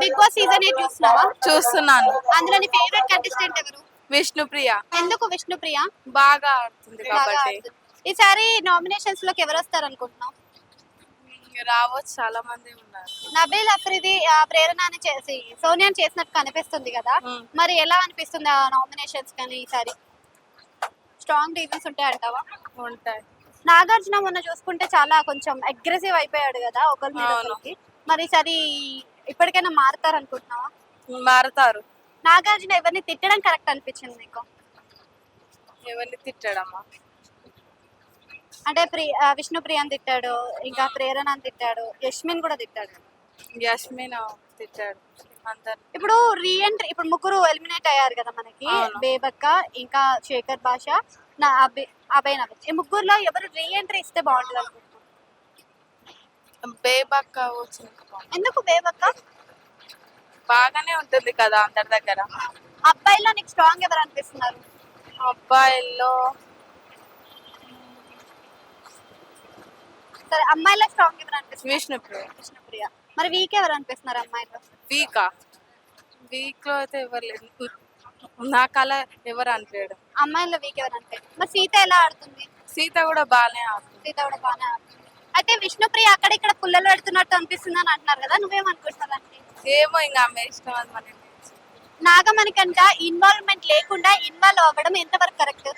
Big boss season eight చూస్తున్నావా? చూస్తున్నాను. అందులో నీ ఫేవరెట్ కంటెస్టెంట్ ఎవరు? విష్ణుప్రియ. ఎందుకు విష్ణుప్రియ? బాగా ఆడుతుంది బాగా కాబట్టి. ఆడుతుంది. ఈసారి నామినేషన్స్లోకి ఎవరు వస్తారు అనుకుంటున్నావు రావచ్చు చాలా మంది ఉన్నారు. నబీల్ అఫ్రిది ఆ, ప్రేరణని చేసి సోనియాని చేసినట్టు కనిపిస్తుంది కదా. మరి ఎలా అనిపిస్తుంది ఆ నామినేషన్స్ కానీ ఈసారి? స్ట్రాంగ్ రీజన్స్ ఉంటాయి అంటావా? ఉంటాయి. నాగార్జున మొన్న చూసుకుంటే చాలా కొంచెం అగ్రెసివ్ అయిపోయాడు కదా ఒకరి మీద అవును. ఒకరికి. మరి ఈసారి ఇప్పటికైనా మారుతారు అనుకుంటున్నావా మారుతారు. నాగార్జున ఎవరిని తిట్టడం కరెక్ట్ అనిపించింది నీకు? ఎవరిని తిట్టడమ్మా అంటే ప్రి ఆ, విష్ణుప్రియని తిట్టాడు ఇంకా ప్రేరణ తిట్టాడు యష్మిన్ కూడా తిట్టాడు. యస్మిన్ తిట్టాడు. అందరు. ఇప్పుడు రీఎంట్రీ ఇప్పుడు ముగ్గురు ఎలిమినేట్ అయ్యారు కదా మనకి అవును. బేబక్క ఇంకా శేఖర్ భాష నా అభి అభయ్ నవీన్. ఈ ముగ్గురులో ఎవరు రీఎంట్రీ ఇస్తే బాగుంటుంది అనుకుంటున్నాను బేబక్క ఎందుకు బేబక్క? బాగానే ఉంటుంది కదా అందరి దగ్గర. అబ్బాయిలో నీకు స్ట్రాంగ్ ఎవరు అనిపిస్తున్నారు? అబ్బాయిల్లో సరే అమ్మాయిలో స్ట్రాంగ్ ఎవరు అనిపిస్తున్నారు? విష్ణుప్రియ విష్ణుప్రియ మరి వీక్ ఎవరు అనిపిస్తున్నారు అమ్మాయిలో? వీకా? వీక్లో అయితే ఎవరు లేదు నా కళ ఎవరు అనిపించడం అమ్మాయిలో వీక్ ఎవరు అనిపిస్తుంది మరి సీత ఎలా ఆడుతుంది? సీత కూడా బాగానే ఆడుతుంది. సీత కూడా బాగానే ఆడుతుంది. అయితే విష్ణుప్రియ అక్కడ ఇక్కడ పుల్లలు పెడుతున్నట్టు అనిపిస్తుంది అని అంటున్నారు కదా నువ్వేమనుకుంటున్నావు ఏమో ఇంకా ఆమె ఇష్టం అది మనకి నాగమణికంట ఇన్వాల్వ్మెంట్ లేకుండా ఇన్వాల్వ్ అవ్వడం ఎంతవరకు కరెక్ట్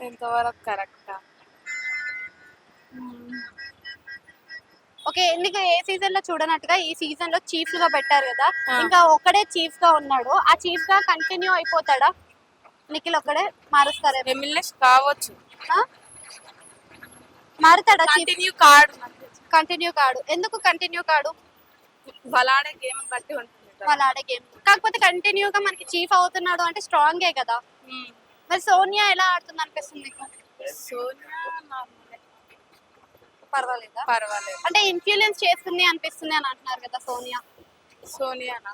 ఎంతవరకు కరెక్టా ఓకే నీకు ఏ సీజన్లో చూడనట్టుగా ఈ సీజన్లో చీఫ్గా పెట్టారు కదా. ఇంకా ఒక్కడే చీఫ్గా ఉన్నాడు. ఆ చీఫ్గా కంటిన్యూ అయిపోతాడా? నిఖిల్ ఒక్కడే మారుస్తారా ఎమ్మెల్యేస్ కావచ్చు. మారుతాడా కంటిన్యూ కార్డు కంటిన్యూ కాడు ఎందుకు కంటిన్యూ కాడు వాళ్ళు ఆడే గేమ్ బట్టి ఉంటుంది. వాళ్ళు ఆడే గేమ్ కాకపోతే కంటిన్యూ గా మనకి చీఫ్ అవుతున్నాడు అంటే స్ట్రాంగే కదా. ఉమ్. మరి సోనియా ఎలా ఆడుతుంది అనిపిస్తుంది సోనియా. పర్వాలేదా? పర్వాలేదు. అంటే ఇన్ఫ్లుయెన్స్ చేస్తుంది అనిపిస్తుంది అని అంటున్నారు కదా సోనియా. సోనియానా?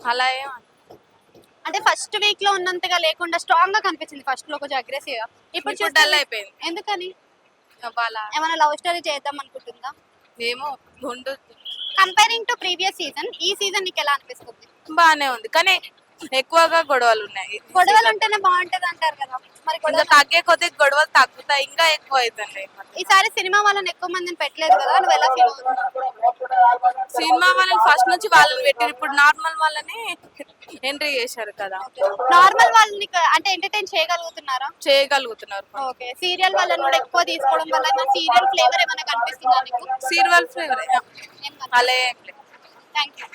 అలా ఏం అంటే ఫస్ట్ వీక్లో ఉన్నంతగా లేకుండా స్ట్రాంగ్గా కనిపించింది ఫస్ట్లో కొంచెం అగ్రెసివ్గా. ఇప్పుడు డల్ అయిపోయింది. ఎందుకని? ఏమైనా లవ్ స్టోరీ చేద్దాం అనుకుంటుందా? ఏమో ఉండు. కంపేరింగ్ టు ప్రీవియస్ సీజన్ ఈ సీజన్ నీకు ఎలా అనిపిస్తుంది? బానే ఉంది. కానీ ఎక్కువగా గొడవలు ఉన్నాయి. గొడవలు ఉంటేనే బాగుంటది అంటారు కదా. మరి ఇంకా తగ్గే కొద్ది గొడవలు తగ్గుతాయి ఇంకా ఎక్కువ అవుతున్నాయి ఈసారి సినిమా వాళ్ళని ఎక్కువ మందిని పెట్టలేదు కదా నువ్వు ఎలా ఫీల్ సినిమా వాళ్ళని ఫస్ట్ నుంచి వాళ్ళని పెట్టారు ఇప్పుడు నార్మల్ వాళ్ళని ఎంట్రీ చేశారు కదా. నార్మల్ వాళ్ళని అంటే ఎంటర్టైన్ చేయగలుగుతున్నారా? చేయగలుగుతున్నారు. ఓకే సీరియల్ వాళ్ళని కూడా ఎక్కువ తీసుకోవడం వల్ల సీరియల్ ఫ్లేవర్ ఏమైనా కనిపిస్తుందా నీకు? సీరియల్ ఫ్లేవర్ అలా థ్యాంక్ యూ